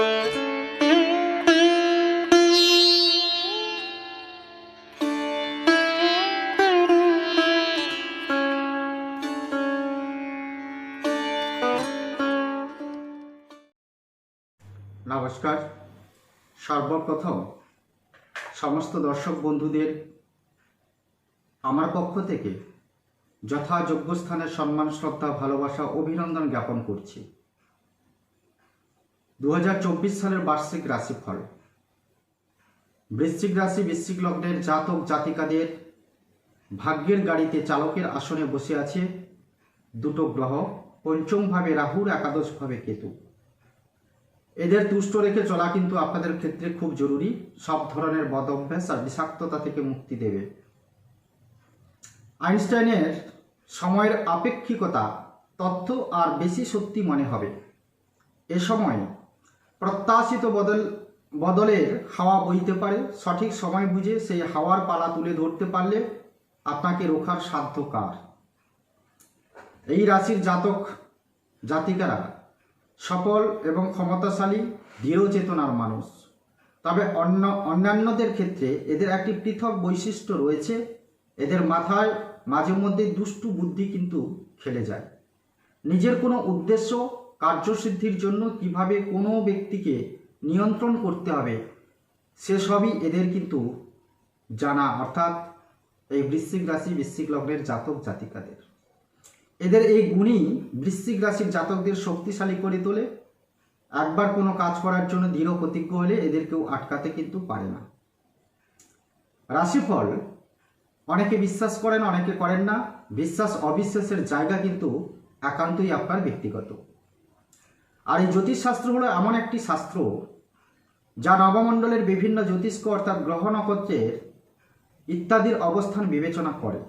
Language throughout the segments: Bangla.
নমস্কার। সর্বপ্রথম সমস্ত দর্শক বন্ধুদের আমার পক্ষ থেকে যথাযোগ্য স্থানে সম্মান, শ্রদ্ধা, ভালোবাসা, অভিনন্দন জ্ঞাপন করছি। দু হাজার চব্বিশ সালের বার্ষিক রাশিফল। বৃশ্চিক রাশি, বৃশ্চিক লগ্নের জাতক, জাতিকাদের ভাগ্যের গাড়িতে চালকের আসনে বসে আছে দুটো গ্রহ পঞ্চমভাবে রাহুর একাদশভাবে কেতু। এদের তুষ্ট রেখে চলা কিন্তু আপনাদের ক্ষেত্রে খুব জরুরি। সব ধরনের বদ অভ্যাস আর বিষাক্ততা থেকে মুক্তি দেবে। আইনস্টাইনের সময়ের আপেক্ষিকতা তথ্য আর বেশি সত্যি মনে হবে। এ সময় প্রত্যাশিত বদল বদলের হাওয়া বইতে পারে। সঠিক সময় বুঝে সেই হাওয়ার পালা তুলে ধরতে পারলে আপনাকে রোখার সাধ্য কার? এই রাশির জাতক, জাতিকারা সফল এবং ক্ষমতাশালী দৃঢ় চেতনার মানুষ। তবে অন্য, অন্যান্যদের ক্ষেত্রে এদের একটি পৃথক বৈশিষ্ট্য রয়েছে। এদের মাথায় মাঝে মধ্যে দুষ্টু বুদ্ধি কিন্তু খেলে যায়। নিজের কোনো উদ্দেশ্য কার্যসিদ্ধির জন্য কীভাবে কোনো ব্যক্তিকে নিয়ন্ত্রণ করতে হবে সেসবই এদের কিন্তু জানা, অর্থাৎ এই বৃশ্চিক রাশি বৃশ্চিক লগ্নের জাতক জাতিকাদের। এদের এই গুণই বৃশ্চিক রাশির জাতকদের শক্তিশালী করে তোলে। একবার কোনো কাজ করার জন্য দৃঢ় প্রতিজ্ঞ হলে এদের কেউ আটকাতে কিন্তু পারে না। রাশিফল, অনেকে বিশ্বাস করেন, অনেকে করেন না। বিশ্বাস অবিশ্বাসের জায়গা কিন্তু একান্তই আপনার ব্যক্তিগত। আর এই জ্যোতিষশাস্ত্র হলো এমন একটি শাস্ত্র যা নবমণ্ডলের বিভিন্ন জ্যোতিষ্ক অর্থাৎ গ্রহ নক্ষত্রের ইত্যাদির অবস্থান বিবেচনা করে।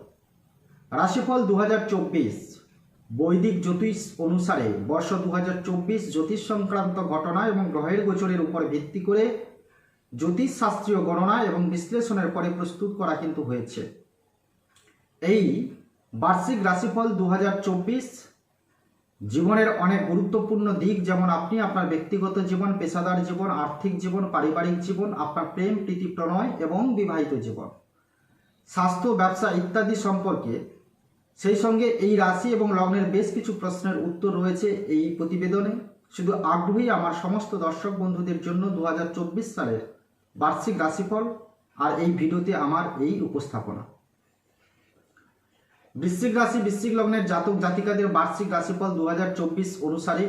রাশিফল দু হাজার চব্বিশ বৈদিক জ্যোতিষ অনুসারে বর্ষ দু হাজার চব্বিশ জ্যোতিষ সংক্রান্ত ঘটনা এবং গ্রহের গোচরের উপর ভিত্তি করে জ্যোতিষ শাস্ত্রীয় গণনা এবং বিশ্লেষণের পরে প্রস্তুত করা কিন্তু হয়েছে। এই বার্ষিক রাশিফল দু হাজার চব্বিশ জীবনের অনেক গুরুত্বপূর্ণ দিক, যেমন আপনি আপনার ব্যক্তিগত জীবন, পেশাদার জীবন, আর্থিক জীবন, পারিবারিক জীবন, আপনার প্রেম, প্রীতি, প্রণয় এবং বিবাহিত জীবন। স্বাস্থ্য, ব্যবসা ইত্যাদি সম্পর্কে সেই সঙ্গে এই রাশি এবং লগ্নের বেশ কিছু প্রশ্নের উত্তর রয়েছে এই প্রতিবেদনে। শুধু আগ্রহী আমার সমস্ত দর্শক বন্ধুদের জন্য দু হাজার চব্বিশ সালের বার্ষিক রাশিফল আর এই ভিডিওতে আমার এই উপস্থাপনা। বৃশ্চিক রাশি, বৃশ্চিক লগ্নের জাতক জাতিকাদের বার্ষিক রাশিফল দু হাজার চব্বিশ অনুসারে।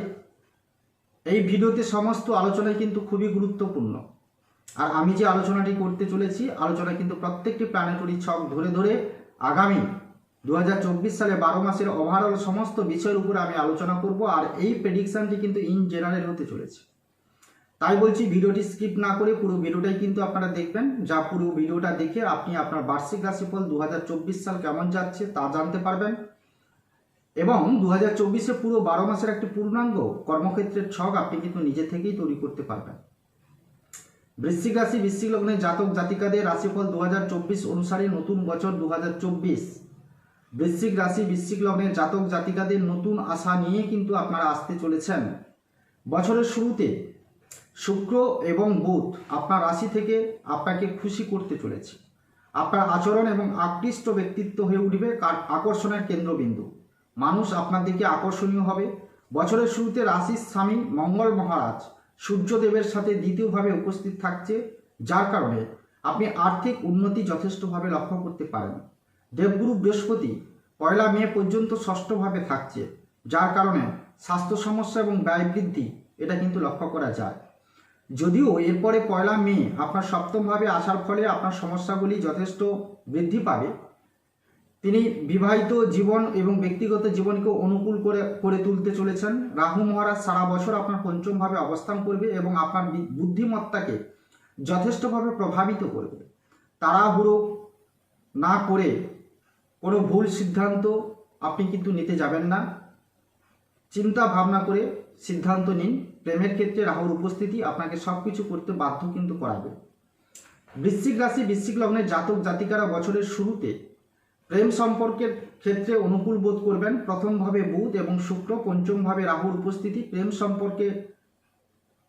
এই ভিডিওতে সমস্ত আলোচনাই কিন্তু খুবই গুরুত্বপূর্ণ। আর আমি যে আলোচনাটি করতে চলেছি, আলোচনা কিন্তু প্রত্যেকটি প্ল্যানেটরি ছক ধরে ধরে আগামী দু হাজার চব্বিশ সালে বারো মাসের ওভারঅল সমস্ত বিষয়ের উপরে আমি আলোচনা করব, আর এই প্রেডিকশানটি কিন্তু ইন জেনারেল হতে চলেছে। তাই বলছি ভিডিওটি স্কিপ না করে পুরো ভিডিওটাই কিন্তু আপনারা দেখবেন। যা পুরো ভিডিওটা দেখে আপনি আপনার বার্ষিক রাশিফল দু হাজার চব্বিশ সাল কেমন যাচ্ছে তা জানতে পারবেন। এবং দু হাজার পুরো বারো মাসের একটি পূর্ণাঙ্গ কর্মক্ষেত্রের ছক আপনি কিন্তু নিজে থেকেই তৈরি করতে পারবেন। বৃশ্চিক রাশি, বৃশ্চিক লগ্নের জাতক জাতিকাদের রাশিফল দু অনুসারে নতুন বছর দু হাজার চব্বিশ। বৃশ্চিক রাশি, বৃশ্চিক লগ্নের জাতক জাতিকাদের নতুন আশা নিয়ে কিন্তু আপনারা আসতে চলেছেন। বছরের শুরুতে শুক্র এবং বুধ আপনার রাশি থেকে আপনাকে খুশি করতে চলেছে। আপনার আচরণ এবং আকৃষ্ট ব্যক্তিত্ব হয়ে উঠবে কার- আকর্ষণের কেন্দ্রবিন্দু। মানুষ আপনার দিকে আকর্ষণীয় হবে। বছরের শুরুতে রাশির স্বামী মঙ্গল মহারাজ সূর্যদেবের সাথে দ্বিতীয়ভাবে উপস্থিত থাকছে, যার কারণে আপনি আর্থিক উন্নতি যথেষ্টভাবে লক্ষ্য করতে পারেন। দেবগুরু বৃহস্পতি পয়লা মে পর্যন্ত ষষ্ঠভাবে থাকছে, যার কারণে স্বাস্থ্য সমস্যা এবং ব্যয় বৃদ্ধি, এটা কিন্তু লক্ষ্য করা যায়। যদিও এরপরে পয়লা মে আপনার সপ্তমভাবে আসার ফলে আপনার সমস্যাগুলি যথেষ্ট বৃদ্ধি পাবে। তিনি বিবাহিত জীবন এবং ব্যক্তিগত জীবনকে অনুকূল করে করে তুলতে চলেছেন। রাহু মহারাজ সারা বছর আপনার পঞ্চমভাবে অবস্থান করবে এবং আপনার বুদ্ধিমত্তাকে যথেষ্টভাবে প্রভাবিত করবে। তাড়াহুড়ো না করে কোনো ভুল সিদ্ধান্ত আপনি কিন্তু নিতে যাবেন না। চিন্তা ভাবনা করে সিদ্ধান্ত নিন। প্রেমের ক্ষেত্রে রাহুর উপস্থিতি আপনাকে সব কিছু করতে বাধ্য কিন্তু করাবে। বৃশ্চিক রাশি, বৃশ্চিক লগ্নের জাতক, জাতিকারা বছরের শুরুতে প্রেম সম্পর্কের ক্ষেত্রে অনুকূল বোধ করবেন। প্রথমভাবে বুধ এবং শুক্র, পঞ্চমভাবে রাহুর উপস্থিতি। প্রেম সম্পর্কে,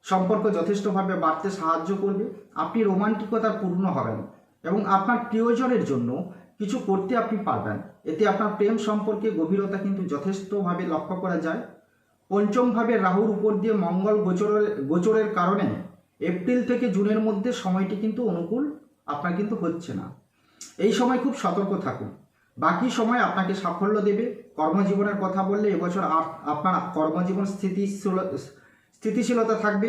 সম্পর্ক যথেষ্টভাবে বাড়তে সাহায্য করবে। আপনি রোমান্টিকতার পূর্ণ হবেন এবং আপনার প্রিয়জনের জন্য কিছু করতে আপনি পারবেন। এতে আপনার প্রেম সম্পর্কে গভীরতা কিন্তু যথেষ্টভাবে লক্ষ্য করা যায়। পঞ্চমভাবে রাহুর উপর দিয়ে মঙ্গল গোচরের গোচরের কারণে এপ্রিল থেকে জুনের মধ্যে সময়টি কিন্তু অনুকূল, আপনার কিন্তু হচ্ছে না। এই সময় খুব সতর্ক থাকুন। বাকি সময় আপনাকে সাফল্য দেবে। কর্মজীবনের কথা বললে এবছর আপনার কর্মজীবন স্থিতিশীল, স্থিতিশীলতা থাকবে।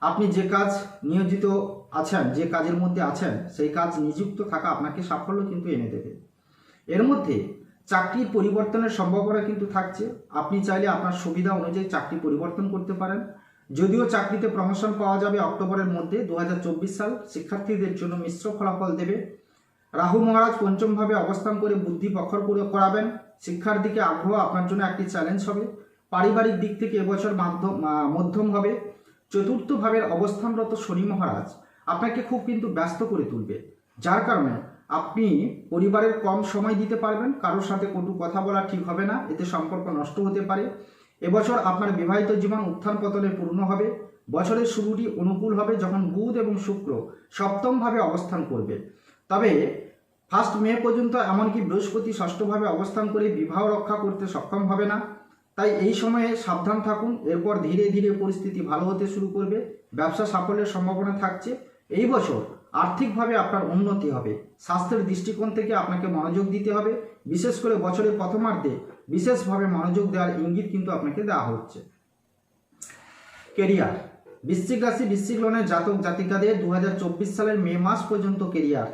আপনি যে কাজ নিয়োজিত আছেন, যে কাজের মধ্যে আছেন, সেই কাজ নিযুক্ত থাকা আপনাকে সাফল্য কিন্তু এনে দেবে। এর মধ্যে চাকরির পরিবর্তনের সম্ভাবনা কিন্তু থাকছে। আপনি চাইলে আপনার সুবিধা অনুযায়ী চাকরি পরিবর্তন করতে পারেন। যদিও চাকরিতে প্রমোশন পাওয়া যাবে অক্টোবরের মধ্যে দু হাজার চব্বিশ সাল। শিক্ষার্থীদের জন্য মিশ্র ফলাফল দেবে। রাহু মহারাজ পঞ্চমভাবে অবস্থান করে বুদ্ধি প্রখর করে করাবেন। শিক্ষার দিকে আগ্রহ আপনার জন্য একটি চ্যালেঞ্জ হবে। পারিবারিক দিক থেকে এবছর মাধ্যম মধ্যম হবে। চতুর্থ ভাবের অবস্থানরত শনি মহারাজ আপনাকে খুব কিন্তু ব্যস্ত করে তুলবে। যার কারণে আপনি পরিবারের কম সময় দিতে পারবেন, কারোর সাথে কটু কথা বলা ঠিক হবে না, এতে সম্পর্ক নষ্ট হতে পারে। এবছর আপনার বিবাহিত জীবন উত্থান পতনে পূর্ণ হবে। বছরের শুরুটি অনুকূল হবে যখন বুধ এবং শুক্র সপ্তমভাবে অবস্থান করবে। তবে ফার্স্ট মে পর্যন্ত এমনকি বৃহস্পতি ষষ্ঠভাবে অবস্থান করে বিবাহ রক্ষা করতে সক্ষম হবে না। তাই এই সময়ে সাবধান থাকুন, এরপর ধীরে ধীরে পরিস্থিতি ভালো হতে শুরু করবে। ব্যবসা সাফল্যের সম্ভাবনা থাকছে। এই বছর আর্থিকভাবে আপনার উন্নতি হবে। স্বাস্থ্যের দৃষ্টিকোণ থেকে আপনাকে মনোযোগ দিতে হবে। বিশেষ করে বছরের প্রথমার্ধে বিশেষভাবে মনোযোগ দেওয়ার ইঙ্গিত কিন্তু আপনাকে দেওয়া হচ্ছে। কেরিয়ার। বৃশ্চিক রাশি, বৃশ্চিক লগ্নের জাতক জাতিকাদের দু হাজার চব্বিশ সালের মে মাস পর্যন্ত কেরিয়ার।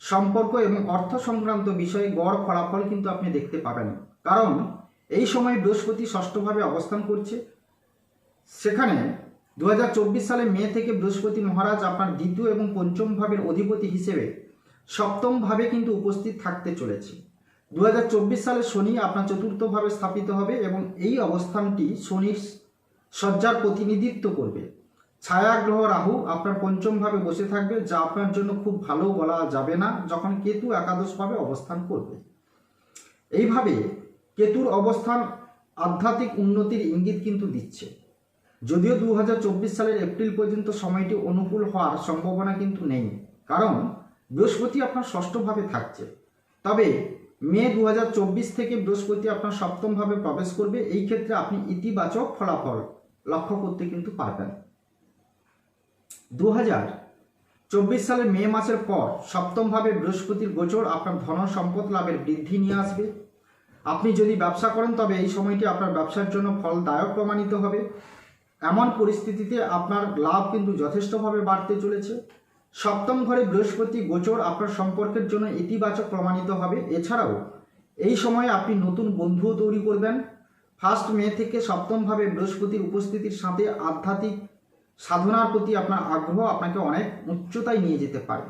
সম্পর্ক এবং অর্থ সংক্রান্ত বিষয়ে গড় ফলাফল কিন্তু আপনি দেখতে পাবেন। কারণ এই সময় বৃহস্পতি ষষ্ঠভাবে অবস্থান করছে। সেখানে দু হাজার চব্বিশ সালে মে থেকে বৃহস্পতি মহারাজ আপনার দ্বিতীয় এবং পঞ্চম ভাবের অধিপতি হিসেবে সপ্তম ভাবে কিন্তু উপস্থিত থাকতে চলেছে। দু হাজার চব্বিশ সালে শনি আপনার চতুর্থভাবে স্থাপিত হবে এবং এই অবস্থানটি শনির সজ্জার প্রতিনিধিত্ব করবে। ছায়া গ্রহ রাহু আপনার পঞ্চম ভাবে বসে থাকবে, যা আপনার জন্য খুব ভালো বলা যাবে না যখন কেতু একাদশভাবে অবস্থান করবে। এইভাবে কেতুর অবস্থান আধ্যাত্মিক উন্নতির ইঙ্গিত কিন্তু দিচ্ছে। যদিও দু হাজার চব্বিশ সালের এপ্রিল পর্যন্ত সময়টি অনুকূল হওয়ার সম্ভাবনা কিন্তু নেই, কারণ বৃহস্পতি আপনার ষষ্ঠভাবে থাকছে। তবে মে দু হাজার চব্বিশ থেকে বৃহস্পতি আপনার সপ্তমভাবে প্রবেশ করবে, এই ক্ষেত্রে আপনি ইতিবাচক ফলাফল লক্ষ্য করতে কিন্তু পারবেন। দু চব্বিশ সালের মে মাসের পর সপ্তমভাবে বৃহস্পতির গোচর আপনার ধন সম্পদ লাভের বৃদ্ধি নিয়ে আসবে। আপনি যদি ব্যবসা করেন, তবে এই সময়টি আপনার ব্যবসার জন্য ফলদায়ক প্রমাণিত হবে। এমন পরিস্থিতিতে আপনার লাভ কিন্তু যথেষ্টভাবে বাড়তে চলেছে। সপ্তম ঘরে বৃহস্পতি গোচর আপনার সম্পর্কের জন্য ইতিবাচক প্রমাণিত হবে। এছাড়াও, এই সময়ে আপনি নতুন বন্ধুও তৈরি করবেন। ফার্স্ট মে থেকে সপ্তমভাবে বৃহস্পতির উপস্থিতির সাথে আধ্যাত্মিক সাধনার প্রতি আপনার আগ্রহ আপনাকে অনেক উচ্চতায় নিয়ে যেতে পারে।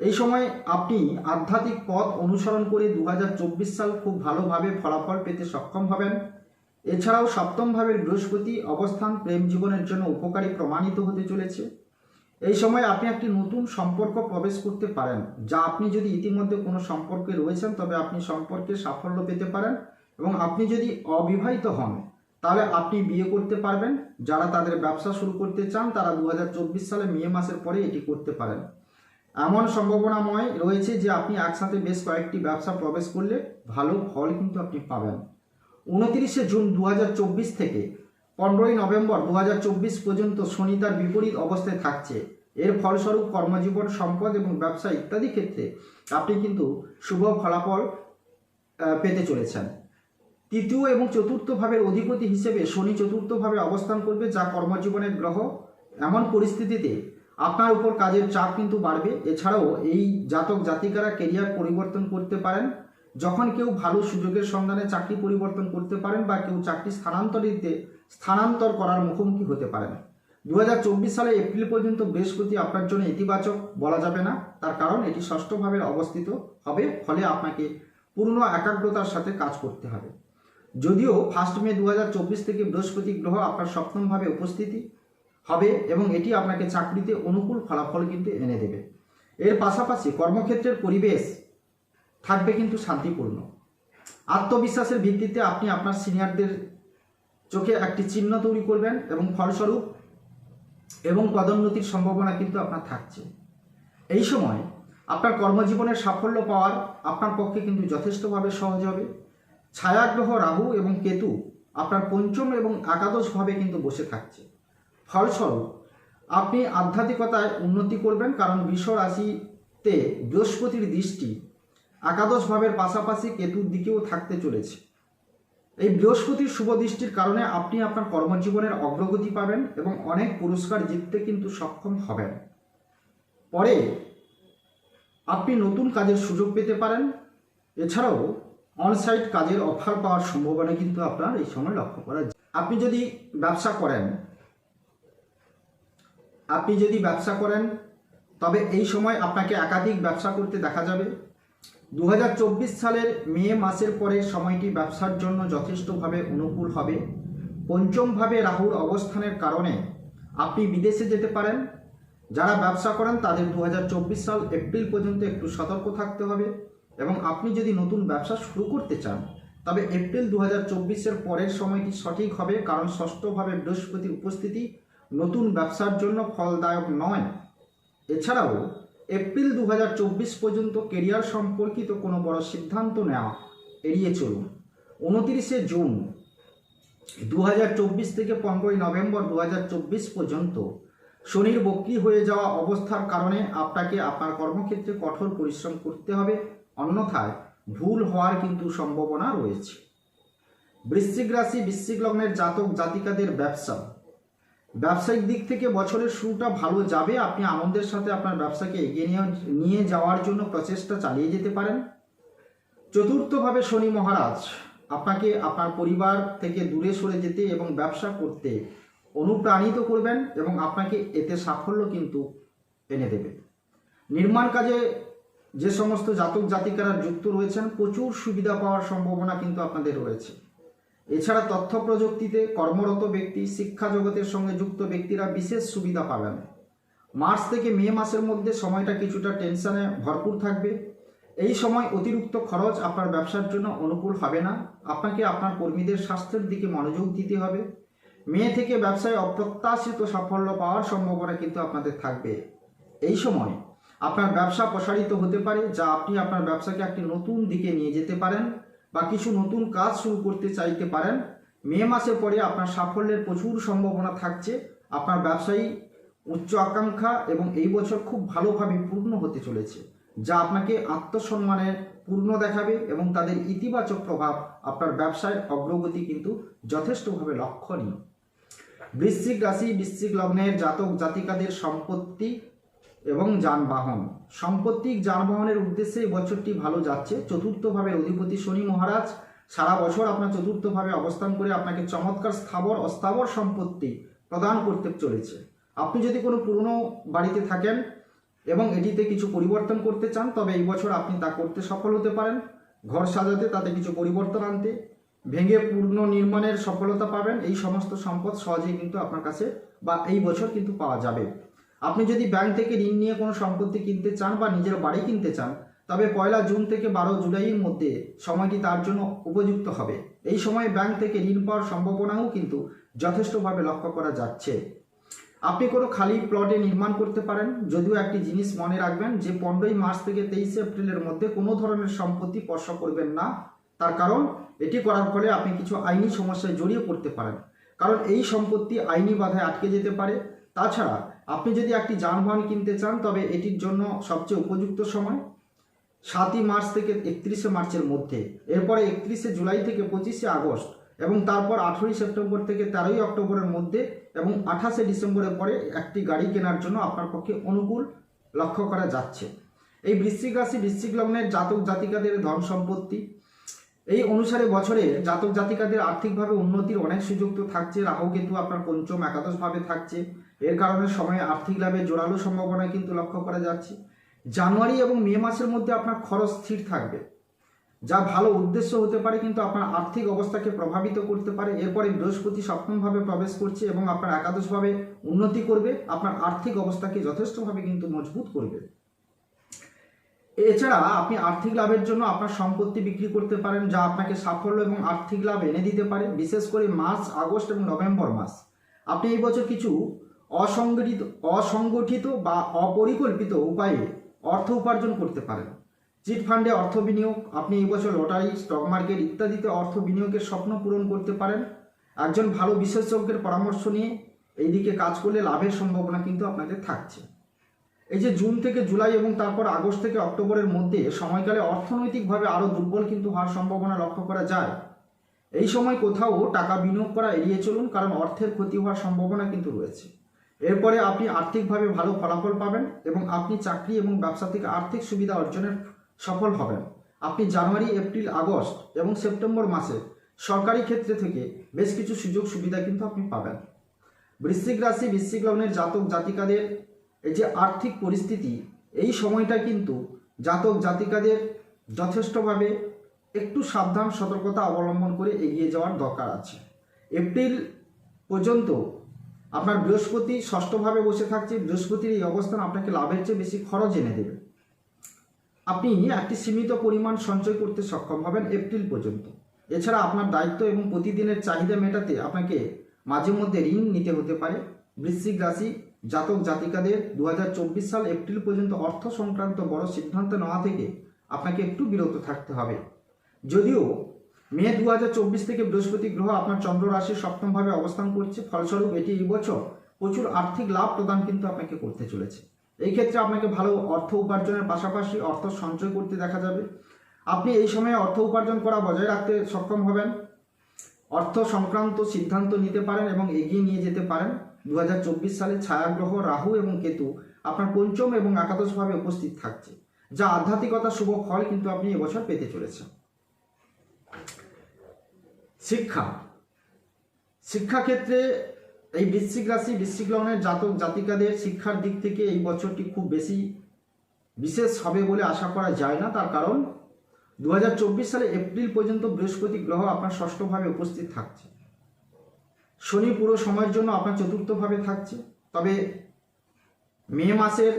এই সময় আপনি আধ্যাত্মিক পথ অনুসরণ করে দু হাজার চব্বিশ সাল খুব ভালোভাবে ফলাফল পেতে সক্ষম হবেন। এছাড়াও সপ্তম ভাবের বৃহস্পতি অবস্থান প্রেম জীবনের জন্য উপকারী প্রমাণিত হতে চলেছে। এই সময় আপনি একটি নতুন সম্পর্ক প্রবেশ করতে পারেন, যা আপনি যদি ইতিমধ্যে কোনো সম্পর্কে রয়েছেন, তবে আপনি সম্পর্কে সাফল্য পেতে পারেন এবং আপনি যদি অবিবাহিত হন, তাহলে আপনি বিয়ে করতে পারবেন। যারা তাদের ব্যবসা শুরু করতে চান, তারা দু হাজার চব্বিশ সালে মে মাসের পরে এটি করতে পারেন। এমন সম্ভাবনাময় রয়েছে যে আপনি একসাথে বেশ কয়েকটি ব্যবসা প্রবেশ করলে ভালো ফল কিন্তু আপনি পাবেন। উনত্রিশে জুন দু হাজার চব্বিশ থেকে পনেরোই নভেম্বর দু হাজার চব্বিশ পর্যন্ত শনি তার বিপরীত অবস্থায় থাকছে। এর ফলস্বরূপ কর্মজীবন, সম্পদ এবং ব্যবসা ইত্যাদি ক্ষেত্রে আপনি কিন্তু শুভ ফলাফল পেতে চলেছেন। তৃতীয় এবং চতুর্থ ভাবের অধিপতি হিসেবে শনি চতুর্থভাবে অবস্থান করবে যা কর্মজীবনের গ্রহ। এমন পরিস্থিতিতে আপনার উপর কাজের চাপ কিন্তু বাড়বে। এছাড়াও এই জাতক জাতিকারা কেরিয়ার পরিবর্তন করতে পারেন। যখন কেউ ভালো সুযোগের সন্ধানে চাকরি পরিবর্তন করতে পারেন বা কেউ চাকরি স্থানান্তরিতে স্থানান্তর করার মুখোমুখি হতে পারেন। দু হাজার চব্বিশ সালে এপ্রিল পর্যন্ত বৃহস্পতি আপনার জন্য ইতিবাচক বলা যাবে না। তার কারণ, এটি ষষ্ঠভাবে অবস্থিত হবে, ফলে আপনাকে পূর্ণ একাগ্রতার সাথে কাজ করতে হবে। যদিও ফার্স্ট মে দু হাজার চব্বিশ থেকে বৃহস্পতি গ্রহ আপনার সপ্তমভাবে উপস্থিতি হবে এবং এটি আপনাকে চাকরিতে অনুকূল ফলাফল কিন্তু এনে দেবে। এর পাশাপাশি কর্মক্ষেত্রের পরিবেশ থাকবে কিন্তু শান্তিপূর্ণ। আত্মবিশ্বাসের ভিত্তিতে আপনি আপনার সিনিয়রদের চোখে একটি চিহ্ন তৈরি করবেন এবং ফলস্বরূপ এবং পদোন্নতির সম্ভাবনা কিন্তু আপনার থাকছে। এই সময় আপনার কর্মজীবনের সাফল্য পাওয়ার আপনার পক্ষে কিন্তু যথেষ্টভাবে সহজ হবে। ছায়াগ্রহ রাহু এবং কেতু আপনার পঞ্চম এবং একাদশভাবে কিন্তু বসে থাকছে। ফলস্বরূপ আপনি আধ্যাত্মিকতায় উন্নতি করবেন কারণ বৃষ রাশিতে বৃহস্পতির দৃষ্টি একাদশ ভাবের পাশাপাশি কেতুর দিকেও থাকতে চলেছে। এই বৃহস্পতির শুভ দৃষ্টির কারণে আপনি আপনার কর্মজীবনের অগ্রগতি পাবেন এবং অনেক পুরস্কার জিততে কিন্তু সক্ষম হবেন। পরে আপনি নতুন কাজের সুযোগ পেতে পারেন। এছাড়াও অনসাইট কাজের অফার পাওয়ার সম্ভাবনা কিন্তু আপনার এই সময় লক্ষ্য করা যায়। আপনি যদি ব্যবসা করেন, আপনি যদি ব্যবসা করেন, তবে এই সময় আপনাকে একাধিক ব্যবসা করতে দেখা যাবে। দু হাজার চব্বিশ সালের মে মাসের পরে সময়টি ব্যবসার জন্য যথেষ্টভাবে অনুকূল হবে। পঞ্চমভাবে রাহুর অবস্থানের কারণে আপনি বিদেশে যেতে পারেন। যারা ব্যবসা করেন, তাদের দু হাজার চব্বিশ সাল এপ্রিল পর্যন্ত একটু সতর্ক থাকতে হবে এবং আপনি যদি নতুন ব্যবসা শুরু করতে চান, তবে এপ্রিল দু হাজার পরের সময়টি সঠিক হবে কারণ ষষ্ঠভাবে বৃহস্পতির উপস্থিতি নতুন ব্যবসার জন্য ফলদায়ক নয়। এছাড়াও এপ্রিল দু হাজার চব্বিশ পর্যন্ত কেরিয়ার সম্পর্কিত কোনো বড় সিদ্ধান্ত নেওয়া এড়িয়ে চলুন। উনতিরিশে জুন দু হাজার চব্বিশ থেকে পনেরোই নভেম্বর দু হাজার চব্বিশ পর্যন্ত শনির বক্রি হয়ে যাওয়া অবস্থার কারণে আপনাকে আপনার কর্মক্ষেত্রে কঠোর পরিশ্রম করতে হবে, অন্যথায় ভুল হওয়ার কিন্তু সম্ভাবনা রয়েছে। বৃশ্চিক রাশি, বৃশ্চিক লগ্নের জাতক জাতিকাদের ব্যবসা। ব্যবসায়িক দিক থেকে বছরের শুরুটা ভালো যাবে। আপনি আনন্দের সাথে আপনার ব্যবসাকে এগিয়ে নিয়ে যাওয়ার জন্য প্রচেষ্টা চালিয়ে যেতে পারেন। চতুর্থভাবে শনি মহারাজ, আপনাকে আপনার পরিবার থেকে দূরে সরে যেতে এবং ব্যবসা করতে অনুপ্রাণিত করবেন এবং আপনাকে এতে সাফল্য কিন্তু এনে দেবে। নির্মাণ কাজে যে সমস্ত জাতক জাতিকারা যুক্ত রয়েছেন, প্রচুর সুবিধা পাওয়ার সম্ভাবনা কিন্তু আপনাদের রয়েছে। এছাড়া তথ্য প্রযুক্তিতে কর্মরত ব্যক্তি, শিক্ষা জগতের সঙ্গে যুক্ত ব্যক্তিরা বিশেষ সুবিধা পাবেন। মার্চ থেকে মে মাসের মধ্যে সময়টা কিছুটা টেনশনে ভরপুর থাকবে। এই সময় অতিরিক্ত খরচ আপনার ব্যবসার জন্য অনুকূল হবে না। আপনাকে আপনার কর্মীদের স্বাস্থ্যের দিকে মনোযোগ দিতে হবে। মে থেকে ব্যবসায় অপ্রত্যাশিত সাফল্য পাওয়ার সম্ভাবনা কিন্তু আপনাদের থাকবে। এই সময় আপনার ব্যবসা প্রসারিত হতে পারে, যা আপনি আপনার ব্যবসাকে একটি নতুন দিকে নিয়ে যেতে পারেন। বা কিছু নতুন কাজ শুরু করতে চাইতে পারেন, মে মাসের পরে আপনার সাফল্যের প্রচুর সম্ভাবনা থাকছে। আপনার ব্যবসায়ী উচ্চ আকাঙ্ক্ষা এবং এই বছর খুব ভালোভাবে পূর্ণ হতে চলেছে, যা আপনাকে আত্মসম্মানের পূর্ণ দেখাবে এবং তাদের ইতিবাচক প্রভাব আপনার ব্যবসায়ের অগ্রগতি কিন্তু যথেষ্টভাবে লক্ষণীয়। বৃশ্চিক রাশি, বৃশ্চিক লগ্নের জাতক জাতিকাদের সম্পত্তি এবং যানবাহন। সাম্প্রতিক যানবাহনের উদ্দেশ্যে এই বছরটি ভালো যাচ্ছে। চতুর্থভাবে অধিপতি শনি মহারাজ সারা বছর আপনার চতুর্থভাবে অবস্থান করে আপনাকে চমৎকার স্থাবর, অস্থাবর সম্পত্তি প্রদান করতে চলেছে। আপনি যদি কোনো পুরনো বাড়িতে থাকেন এবং এটিতে কিছু পরিবর্তন করতে চান, তবে এই বছর আপনি তা করতে সফল হতে পারেন। ঘর সাজাতে তাতে কিছু পরিবর্তন আনতে ভেঙে পূর্ণ নির্মাণের সফলতা পাবেন। এই সমস্ত সম্পদ সহজেই কিন্তু আপনার কাছে বা এই বছর কিন্তু পাওয়া যাবে। আপনি যদি ব্যাংক থেকে ঋণ নিয়ে কোনো সম্পত্তি কিনতে চান বা নিজের বাড়ি কিনতে চান, তবে পয়লা জুন থেকে বারো জুলাইয়ের মধ্যে সময়টি তার জন্য উপযুক্ত হবে। এই সময় ব্যাংক থেকে ঋণ পাওয়ার সম্ভাবনাও কিন্তু যথেষ্টভাবে লক্ষ্য করা যাচ্ছে। আপনি কোনো খালি প্লটে নির্মাণ করতে পারেন, যদিও একটি জিনিস মনে রাখবেন যে পনেরোই মার্চ থেকে তেইশে এপ্রিলের মধ্যে কোনো ধরনের সম্পত্তি স্পর্শ করবেন না। তার কারণ, এটি করার ফলে আপনি কিছু আইনি সমস্যায় জড়িয়ে পড়তে পারেন। কারণ এই সম্পত্তি আইনি বাধায় আটকে যেতে পারে তাছাড়া আপনি যদি একটি যানবাহন কিনতে চান, তবে এটির জন্য সবচেয়ে উপযুক্ত সময় সাতই মার্চ থেকে একত্রিশে মার্চের মধ্যে। এরপরে একত্রিশে জুলাই থেকে পঁচিশে আগস্ট এবং তারপর আঠেরোই সেপ্টেম্বর থেকে তেরোই অক্টোবরের মধ্যে এবং আঠাশে ডিসেম্বরের পরে একটি গাড়ি কেনার জন্য আপনার পক্ষে অনুকূল লক্ষ্য করা যাচ্ছে। এই বৃশ্চিক রাশি বৃশ্চিক লগ্নের জাতক জাতিকাদের ধন সম্পত্তি। এই অনুসারে বছরে জাতক জাতিকাদের আর্থিকভাবে উন্নতির অনেক সুযোগ তো থাকছে। রাহু কিন্তু আপনার পঞ্চম একাদশভাবে থাকছে। এর কারণে সময়ে আর্থিক লাভের জোরালো সম্ভাবনা কিন্তু লক্ষ্য করা যাচ্ছে। জানুয়ারি এবং মে মাসের মধ্যে আপনার খরচ স্থির থাকবে। যা ভালো উদ্দেশ্য হতে পারে কিন্তু আপনার আর্থিক অবস্থাকে প্রভাবিত করতে পারে। এরপরে বৃহস্পতি সপ্তমভাবে প্রবেশ করছে এবং আপনার একাদশভাবে উন্নতি করবে। আপনার আর্থিক অবস্থাকে যথেষ্টভাবে কিন্তু মজবুত করবে। এছাড়া আপনি আর্থিক লাভের জন্য আপনার সম্পত্তি বিক্রি করতে পারেন, যা আপনাকে সাফল্য এবং আর্থিক লাভ এনে দিতে পারে। বিশেষ করে মার্চ, আগস্ট এবং নভেম্বর মাস। আপনি এই বছর কিছু অসংগঠিত অসংগঠিত বা অপরিকল্পিত উপায়ে অর্থ উপার্জন করতে পারেন। চিট ফান্ডে অর্থ বিনিয়োগ, আপনি এই বছর লটারি, স্টক মার্কেট ইত্যাদিতে অর্থ বিনিয়োগের স্বপ্ন পূরণ করতে পারেন। একজন ভালো বিশেষজ্ঞের পরামর্শ নিয়ে এই দিকে কাজ করলে লাভের সম্ভাবনা কিন্তু আপনাদের থাকছে। এই যে জুন থেকে জুলাই এবং তারপর আগস্ট থেকে অক্টোবরের মধ্যে সময়কালে অর্থনৈতিকভাবে আরও দুর্বল কিন্তু হওয়ার সম্ভাবনা লক্ষ্য করা যায়। এই সময় কোথাও টাকা বিনিয়োগ করা এড়িয়ে চলুন, কারণ অর্থের ক্ষতি হওয়ার সম্ভাবনা কিন্তু রয়েছে। এরপরে আপনি আর্থিকভাবে ভালো ফলাফল পাবেন এবং আপনি চাকরি এবং ব্যবসা থেকে আর্থিক সুবিধা অর্জনের সফল হবেন। আপনি জানুয়ারি, এপ্রিল, আগস্ট এবং সেপ্টেম্বর মাসে সরকারি ক্ষেত্রে থেকে বেশ কিছু সুযোগ সুবিধা কিন্তু আপনি পাবেন। বৃশ্চিক রাশি, বৃশ্চিক লগ্নের জাতক, জাতিকাদের এই যে আর্থিক পরিস্থিতি, এই সময়টা কিন্তু জাতক, জাতিকাদের যথেষ্টভাবে একটু সাবধান, সতর্কতা অবলম্বন করে এগিয়ে যাওয়ার দরকার আছে। এপ্রিল পর্যন্ত আপনার বৃহস্পতি ষষ্ঠভাবে বসে থাকছে, বৃহস্পতির এই অবস্থান আপনাকে লাভের চেয়ে বেশি খরচ এনে দেবে। আপনি একটি সীমিত পরিমাণ সঞ্চয় করতে সক্ষম হবেন এপ্রিল পর্যন্ত। এছাড়া আপনার দায়িত্ব এবং প্রতিদিনের চাহিদা মেটাতে আপনাকে মাঝে মধ্যে ঋণ নিতে হতে পারে। বৃশ্চিক রাশি, জাতক, জাতিকাদের দু হাজার চব্বিশ সাল এপ্রিল পর্যন্ত অর্থ সংক্রান্ত বড় সিদ্ধান্ত নেওয়া থেকে আপনাকে একটু বিরত থাকতে হবে। যদিও মে দু হাজার চব্বিশ থেকে বৃহস্পতি গ্রহ আপনার চন্দ্র রাশির সপ্তমভাবে অবস্থান করছে। ফলস্বরূপ এটি এই বছর প্রচুর আর্থিক লাভ প্রদান কিন্তু আপনাকে করতে চলেছে। এই ক্ষেত্রে আপনাকে ভালো অর্থ উপার্জনের পাশাপাশি অর্থ সঞ্চয় করতে দেখা যাবে। আপনি এই সময়ে অর্থ উপার্জন করা বজায় রাখতে সক্ষম হবেন। অর্থ সংক্রান্ত সিদ্ধান্ত নিতে পারেন এবং এগিয়ে নিয়ে যেতে পারেন। দু হাজার চব্বিশ সালে ছায়াগ্রহ রাহু এবং কেতু আপনার পঞ্চম এবং একাদশভাবে উপস্থিত থাকছে। যা আধ্যাত্মিকতা শুভ ফল কিন্তু আপনি এবছর পেতে চলেছেন। শিক্ষা। শিক্ষাক্ষেত্রে এই বৃশ্চিক রাশি, বৃশ্চিক লগ্নের জাতক, জাতিকাদের শিক্ষার দিক থেকে এই বছরটি খুব বেশি বিশেষ হবে বলে আশা করা যায় না। তার কারণ দু হাজার চব্বিশ সালে এপ্রিল পর্যন্ত বৃহস্পতি গ্রহ আপনার ষষ্ঠভাবে উপস্থিত থাকছে। শনি পুরো সময়ের জন্য আপনার চতুর্থভাবে থাকছে। তবে মে মাসের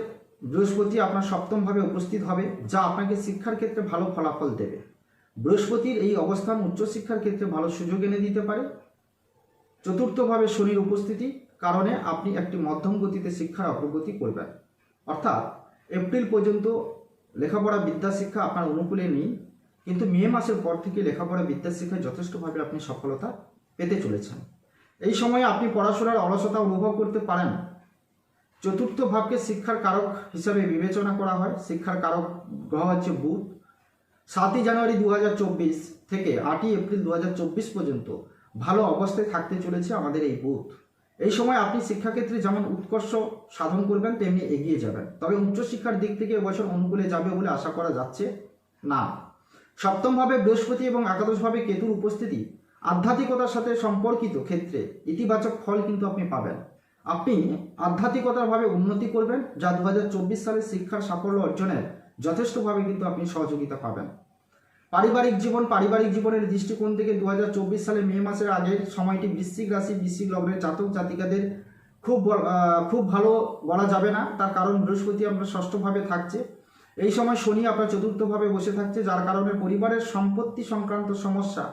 বৃহস্পতি আপনার সপ্তমভাবে উপস্থিত হবে, যা আপনাকে শিক্ষার ক্ষেত্রে ভালো ফলাফল দেবে। বৃহস্পতির এই অবস্থান উচ্চশিক্ষার ক্ষেত্রে ভালো সুযোগ এনে দিতে পারে। চতুর্থভাবে শনির উপস্থিতি কারণে আপনি একটি মধ্যম গতিতে শিক্ষার অগ্রগতি করবেন। অর্থাৎ এপ্রিল পর্যন্ত লেখাপড়া বিদ্যাশিক্ষা আপনার অনুকূলে নেই, কিন্তু মে মাসের পর থেকে লেখাপড়া বিদ্যাশিক্ষায় যথেষ্টভাবে আপনি সফলতা পেতে চলেছেন। এই সময়ে আপনি পড়াশোনার অলসতা অনুভব করতে পারেন। চতুর্থ ভাবকে শিক্ষার কারক হিসাবে বিবেচনা করা হয়। শিক্ষার কারক গ্রহ হচ্ছে বুধ। সাতই জানুয়ারি দু হাজার চব্বিশ থেকে আটই এপ্রিল দু হাজার চব্বিশ পর্যন্ত ভালো অবস্থায় থাকতে চলেছে আমাদের এই বুথ। এই সময় আপনি শিক্ষাক্ষেত্রে যেমন উৎকর্ষ সাধন করবেন, তেমনি এগিয়ে যাবেন। তবে উচ্চশিক্ষার দিক থেকে এবছর অনুকূলে যাবে বলে আশা করা যাচ্ছে না। সপ্তমভাবে বৃহস্পতি এবং একাদশভাবে কেতুর উপস্থিতি আধ্যাত্মিকতার সাথে সম্পর্কিত ক্ষেত্রে ইতিবাচক ফল কিন্তু আপনি পাবেন। আপনি আধ্যাত্মিকতারভাবে উন্নতি করবেন, যা দু সালে শিক্ষার সাফল্য অর্জনের যথেষ্টভাবে কিন্তু আপনি সহযোগিতা পাবেন। পারিবারিক জীবন, পারিবারিক জীবনের দৃষ্টিকোণ থেকে দু হাজার চব্বিশ সালে মে মাসের আগের সময়টি বৃশ্চিক রাশি, বৃশ্চিক লগ্নের জাতক জাতিকাদের খুব খুব ভালো বলা যাবে না। তার কারণ বৃহস্পতি আপনার ষষ্ঠভাবে থাকছে। এই সময় শনি আপনার চতুর্থভাবে বসে থাকছে, যার কারণে পরিবারের সম্পত্তি সংক্রান্ত সমস্যা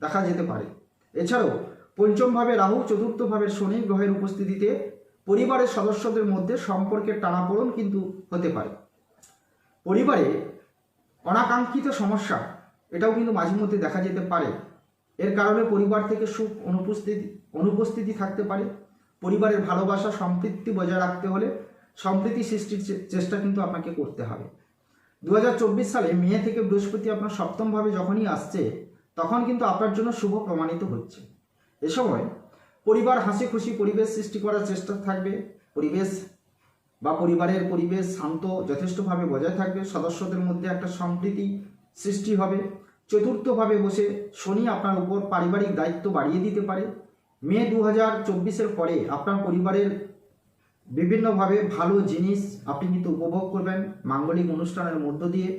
দেখা যেতে পারে। এছাড়াও পঞ্চমভাবে রাহু, চতুর্থভাবে শনি গ্রহের উপস্থিতিতে পরিবারের সদস্যদের মধ্যে সম্পর্কের টানাপোড়ন কিন্তু হতে পারে। পরিবারে অনাকাঙ্ক্ষিত সমস্যা, এটাও কিন্তু মাঝে মধ্যে দেখা যেতে পারে। এর কারণে পরিবার থেকে সুখ অনুপস্থিতি অনুপস্থিতি থাকতে পারে। পরিবারের ভালোবাসা সম্পৃক্তি বজায় রাখতে হলে সম্প্রীতি সৃষ্টির চেষ্টা কিন্তু আপনাকে করতে হবে। দু হাজার চব্বিশ সালে মে থেকে বৃহস্পতি আপনার সপ্তমভাবে যখনই আসছে, তখন কিন্তু আপনার জন্য শুভ প্রমাণিত হচ্ছে। এ সময় পরিবার হাসি খুশি পরিবেশ সৃষ্টি করার চেষ্টা থাকবে, পরিবেশ বা পরিবারের পরিবেশ শান্ত, যথেষ্টভাবে বজায় থাকবে, সদস্যদের মধ্যে একটা সম্প্রীতি সৃষ্টি হবে। চতুর্থভাবে বসে শনি আপনার উপর পারিবারিক দায়িত্ব বাড়িয়ে দিতে পারে। মে দু হাজার চব্বিশের পরে আপনার পরিবারের বিভিন্নভাবে ভালো জিনিস আপনি কিন্তু উপভোগ করবেন মাঙ্গলিক অনুষ্ঠানের মধ্য দিয়ে।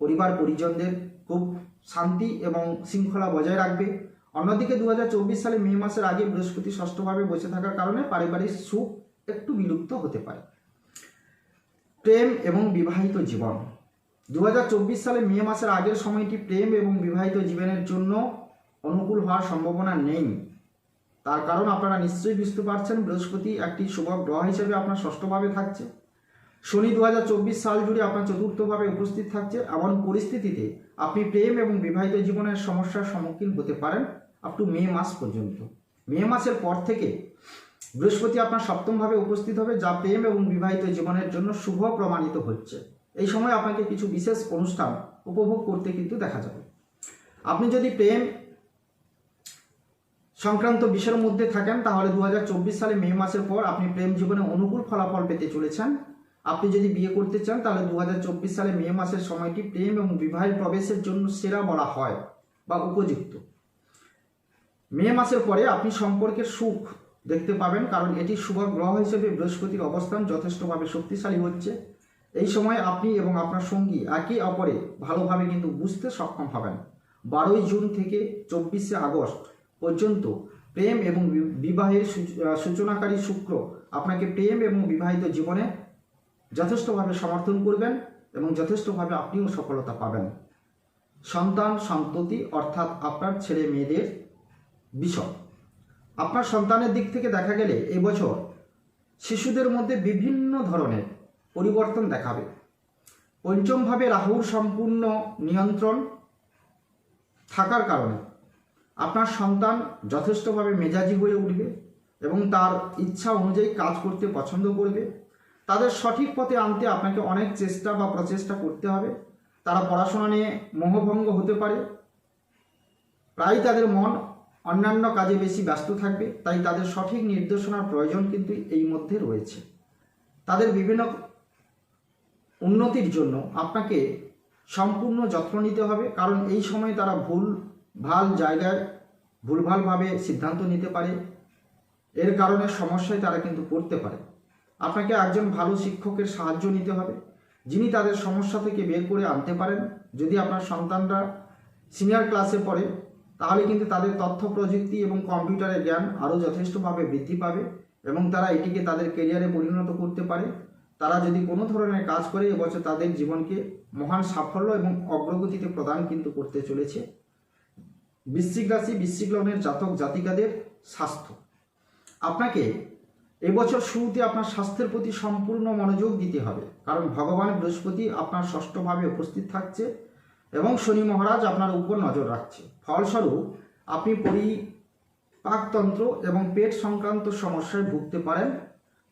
পরিবার পরিজনদের খুব শান্তি এবং শৃঙ্খলা বজায় রাখবে। অন্যদিকে দু হাজার চব্বিশ সালে মে মাসের আগে বৃহস্পতি ষষ্ঠভাবে বসে থাকার কারণে পারিবারিক সুখ একটু বিলুপ্ত হতে পারে। প্রেম এবং বিবাহিত জীবন। দু হাজার চব্বিশ সালে মে মাসের আগের সময়টি প্রেম এবং বিবাহিত জীবনের জন্য অনুকূল হওয়ার সম্ভাবনা নেই। তার কারণ আপনারা নিশ্চয়ই বুঝতে পারছেন, বৃহস্পতি একটি শুভ গ্রহ হিসেবে আপনার ষষ্ঠভাবে থাকছে। শনি দু হাজার চব্বিশ সাল জুড়ে আপনার চতুর্থভাবে উপস্থিত থাকছে। এমন পরিস্থিতিতে আপনি প্রেম এবং বিবাহিত জীবনের সমস্যার সম্মুখীন হতে পারেন আপ টু মে মাস পর্যন্ত। মে মাসের পর থেকে বৃহস্পতি আপনার সপ্তমভাবে উপস্থিত হবে, যা প্রেম এবং বিবাহিত জীবনের জন্য শুভ প্রমাণিত হচ্ছে। এই সময় আপনাকে কিছু বিশেষ অনুষ্ঠান উপভোগ করতে কিন্তু দেখা যাবে। আপনি যদি প্রেম সংক্রান্ত বিষয়ের মধ্যে থাকেন, তাহলে দু হাজার চব্বিশ সালে মে মাসের পর আপনি প্রেম জীবনে অনুকূল ফলাফল পেতে চলেছেন। আপনি যদি বিয়ে করতে চান, তাহলে দু হাজার চব্বিশ সালে মে মাসের সময়টি প্রেম এবং বিবাহের প্রবেশের জন্য সেরা বলা হয় বা উপযুক্ত। মে মাসের পরে আপনি সম্পর্কের সুখ দেখতে পাবেন, কারণ এটি শুভ গ্রহ হিসেবে বৃহস্পতির অবস্থান যথেষ্টভাবে শক্তিশালী হচ্ছে। এই সময় আপনি এবং আপনার সঙ্গী একে অপরে ভালোভাবে কিন্তু বুঝতে সক্ষম হবেন। বারোই জুন থেকে চব্বিশে আগস্ট পর্যন্ত প্রেম এবং বিবাহের সূচনাকারী শুক্র আপনাকে প্রেম এবং বিবাহিত জীবনে যথেষ্টভাবে সমর্থন করবেন এবং যথেষ্টভাবে আপনিও সফলতা পাবেন। সন্তান সন্ততি অর্থাৎ আপনার ছেলে মেয়েদের বিষয়। আপনার সন্তানের দিক থেকে দেখা গেলে এবছর শিশুদের মধ্যে বিভিন্ন ধরনের পরিবর্তন দেখাবে। পঞ্চমভাবে রাহুর সম্পূর্ণ নিয়ন্ত্রণ থাকার কারণে আপনার সন্তান যথেষ্টভাবে মেজাজি হয়ে উঠবে এবং তার ইচ্ছা অনুযায়ী কাজ করতে পছন্দ করবে। তাদের সঠিক পথে আনতে আপনাকে অনেক চেষ্টা বা প্রচেষ্টা করতে হবে। তারা পড়াশোনা নিয়ে মোহভঙ্গ হতে পারে। প্রায় তাদের মন অন্যান্য কাজে বেশি ব্যস্ত থাকবে, তাই তাদের সঠিক নির্দেশনার প্রয়োজন কিন্তু এই মধ্যে রয়েছে। তাদের বিভিন্ন উন্নতির জন্য আপনাকে সম্পূর্ণ যত্ন নিতে হবে, কারণ এই সময় তারা ভুল, ভালো জায়গায় ভুলভালভাবে সিদ্ধান্ত নিতে পারে। এর কারণে সমস্যায় তারা কিন্তু পড়তে পারে। আপনাকে একজন ভালো শিক্ষকের সাহায্য নিতে হবে, যিনি তাদের সমস্যা থেকে বের করে আনতে পারেন। যদি আপনার সন্তানরা সিনিয়র ক্লাসে পড়ে তাহলে কিন্তু তাদের তথ্য প্রযুক্তি এবং কম্পিউটারের জ্ঞান আরও যথেষ্টভাবে বৃদ্ধি পাবে এবং তারা এটিকে তাদের কেরিয়ারে পরিণত করতে পারে। তারা যদি কোনো ধরনের কাজ করে, এবছর তাদের জীবনকে মহান সাফল্য এবং অগ্রগতিতে প্রদান কিন্তু করতে চলেছে। বৃশ্চিক রাশি, বৃশ্চিক লগ্নের জাতক, জাতিকাদের স্বাস্থ্য। আপনাকে এবছর শুরুতে আপনার স্বাস্থ্যের প্রতি সম্পূর্ণ মনোযোগ দিতে হবে। কারণ ভগবান বৃহস্পতি আপনার ষষ্ঠভাবে উপস্থিত থাকছে। এবং শনি মহারাজ আপনার উপর নজর রাখছে। ফলস্বরূপ, আপনি পরিপাকতন্ত্র এবং পেট সংক্রান্ত সমস্যায় ভুগতে পারেন।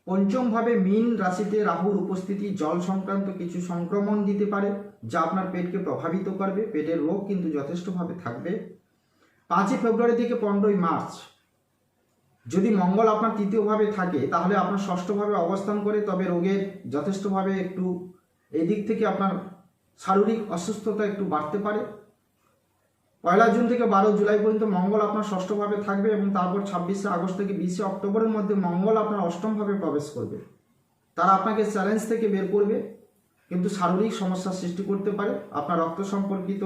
পঞ্চমভাবে মীন রাশিতে রাহুর উপস্থিতি জল সংক্রান্ত কিছু সংক্রমণ দিতে পারে, যা আপনার পেটকে প্রভাবিত করবে। পেটের রোগ কিন্তু যথেষ্টভাবে থাকবে। পাঁচই ফেব্রুয়ারি থেকে পনেরোই মার্চ, যদি মঙ্গল আপনার তৃতীয়ভাবে থাকে, তাহলে আপনার ষষ্ঠভাবে অবস্থান করে, তবে রোগের যথেষ্টভাবে একটু এদিক থেকে আপনার শারীরিক অসুস্থতা একটু বাড়তে পারে। পয়লা জুন থেকে বারো জুলাই পর্যন্ত মঙ্গল আপনার ষষ্ঠভাবে থাকবে এবং তারপর ছাব্বিশে আগস্ট থেকে বিশে অক্টোবরের মধ্যে মঙ্গল আপনার অষ্টমভাবে প্রবেশ করবে। তারা আপনাকে চ্যালেঞ্জ থেকে বের করবে, কিন্তু শারীরিক সমস্যার সৃষ্টি করতে পারে। আপনার রক্ত সম্পর্কিত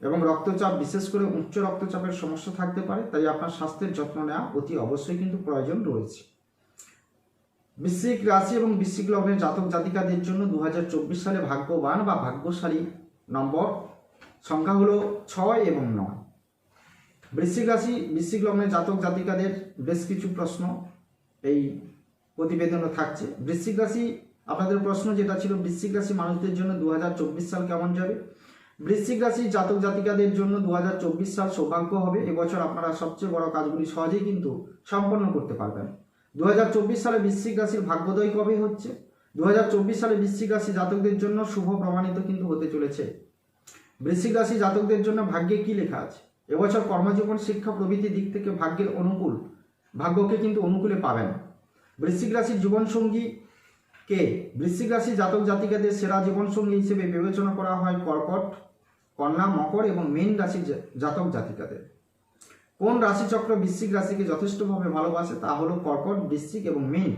এবং রক্তচাপ, বিশেষ করে উচ্চ রক্তচাপের সমস্যা থাকতে পারে, তাই আপনার স্বাস্থ্যের যত্ন নেওয়া অতি অবশ্যই কিন্তু প্রয়োজন রয়েছে। বৃশ্চিক রাশি এবং বৃশ্চিক লগ্নের জাতক জাতিকাদের জন্য দু হাজার চব্বিশ সালে ভাগ্যবান বা ভাগ্যশালী নম্বর সংখ্যা হলো ছয় এবং নয়। বৃশ্চিক রাশি, বৃশ্চিক লগ্নের জাতক জাতিকাদের বেশ কিছু প্রশ্ন এই প্রতিবেদনে থাকছে। বৃশ্চিক রাশি, আপনাদের প্রশ্ন যেটা ছিল, বৃশ্চিক রাশি মানুষদের জন্য দু হাজার চব্বিশ সাল কেমন যাবে? বৃশ্চিক রাশি জাতক জাতিকাদের জন্য দু হাজার চব্বিশ সাল সৌভাগ্য হবে। এবছর আপনারা সবচেয়ে বড় কাজগুলি সহজেই কিন্তু সম্পন্ন করতে পারবেন। দু হাজার চব্বিশ সালে বৃশ্চিক রাশির ভাগ্যোদয় কবে হচ্ছে? দু হাজার চব্বিশ সালে বৃশ্চিক রাশি জাতকদের জন্য শুভ প্রমাণিত কিন্তু হতে চলেছে। বৃশ্চিক রাশি জাতকদের জন্য ভাগ্যে কি লেখা আছে? এবছর কর্মজীবন, শিক্ষা, প্রভৃতি দিক থেকে ভাগ্যের অনুকূল। ভাগ্যকে কিন্তু অনুকূলে পাবেন। বৃশ্চিক রাশির জীবনসঙ্গী কে? বৃশ্চিক রাশি জাতক জাতিকাদের সেরা জীবনসঙ্গী হিসেবে বিবেচনা করা হয় কর্কট, কন্যা, মকর এবং মীন রাশির জাতক জাতিকাদের। কোন রাশিচক্র বৃশ্চিক রাশিকে যথেষ্টভাবে ভালোবাসে তা হলো কর্কট, বৃশ্চিক এবং মীন।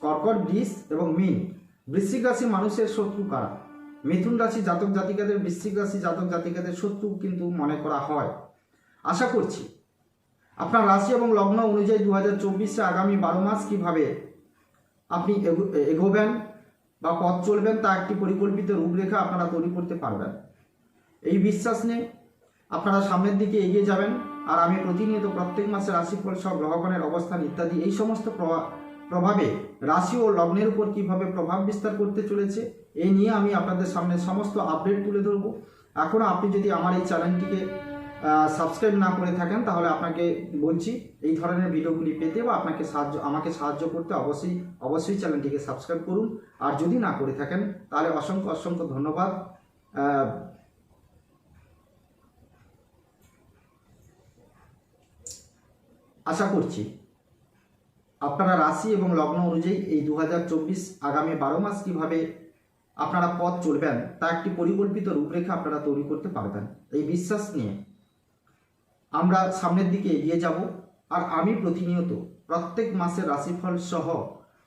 কর্কট, বৃষ এবং মীন। বৃশ্চিক রাশি মানুষের শত্রু কারা? মিথুন রাশি জাতক জাতিকাদের, বৃশ্চিক রাশি জাতক জাতিকাদের শত্রু কিন্তু মনে করা হয়। আশা করছি। আপনার রাশি এবং লগ্ন অনুযায়ী দু হাজার চব্বিশে আগামী বারো মাস কীভাবে আপনি এগো- এগোবেন বা পথ চলবেন তা একটি পরিকল্পিত রূপরেখা আপনারা তৈরি করতে পারবেন। এই বিশ্বাস নিয়ে আপনারা সামনের দিকে এগিয়ে যাবেন। আর আমি প্রতিনিয়ত প্রত্যেক মাসে রাশিফল সব গ্রহগণের অবস্থান ইত্যাদি এই সমস্ত প্রভা- প্রভাবে রাশি ও লগ্নের উপর কীভাবে প্রভাব বিস্তার করতে চলেছে, এই নিয়ে আমি আপনাদের সামনে সমস্ত আপডেট তুলে ধরবো। এখনও আপনি যদি আমার এই চ্যানেলটিকে সাবস্ক্রাইব না করে থাকেন, তাহলে আপনাকে বলছি, এই ধরনের ভিডিওগুলি পেতে বা আপনাকে সাহায্য আমাকে সাহায্য করতে অবশ্যই অবশ্যই চ্যানেলটিকে সাবস্ক্রাইব করুন। আর যদি না করে থাকেন, তাহলে অসংখ্য অসংখ্য ধন্যবাদ। আশা করছি আপনারা রাশি এবং লগ্ন অনুযায়ী এই দু হাজার চব্বিশ আগামী বারো মাস কীভাবে আপনারা পথ চলবেন, তা একটি পরিকল্পিত রূপরেখা আপনারা তৈরি করতে পারবেন। এই বিশ্বাস নিয়ে আমরা সামনের দিকে এগিয়ে যাব। আর আমি প্রতিনিয়ত প্রত্যেক মাসের রাশিফল সহ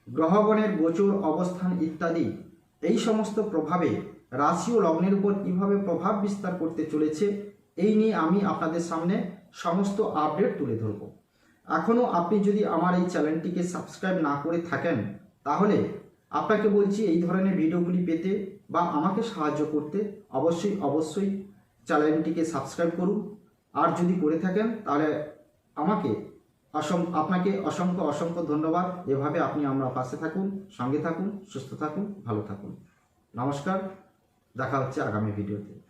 গ্রহগণের গোচর, অবস্থান ইত্যাদি এই সমস্ত প্রভাবে রাশি ও লগ্নের উপর কীভাবে প্রভাব বিস্তার করতে চলেছে, এই নিয়ে আমি আপনাদের সামনে সমস্ত আপডেট তুলে ধরব। এখনও আপনি যদি আমার এই চ্যানেলটিকে সাবস্ক্রাইব না করে থাকেন, তাহলে আপনাকে বলছি এই ধরনের ভিডিওগুলি পেতে বা আমাকে সাহায্য করতে অবশ্যই অবশ্যই চ্যানেলটিকে সাবস্ক্রাইব করুন। আর যদি করে থাকেন, তাহলে আমাকে অসং, আপনাকে অসংখ্য অসংখ্য ধন্যবাদ। এভাবে আপনি আমরা পাশে থাকুন, সঙ্গে থাকুন, সুস্থ থাকুন, ভালো থাকুন। নমস্কার, দেখা হচ্ছে আগামী ভিডিওতে।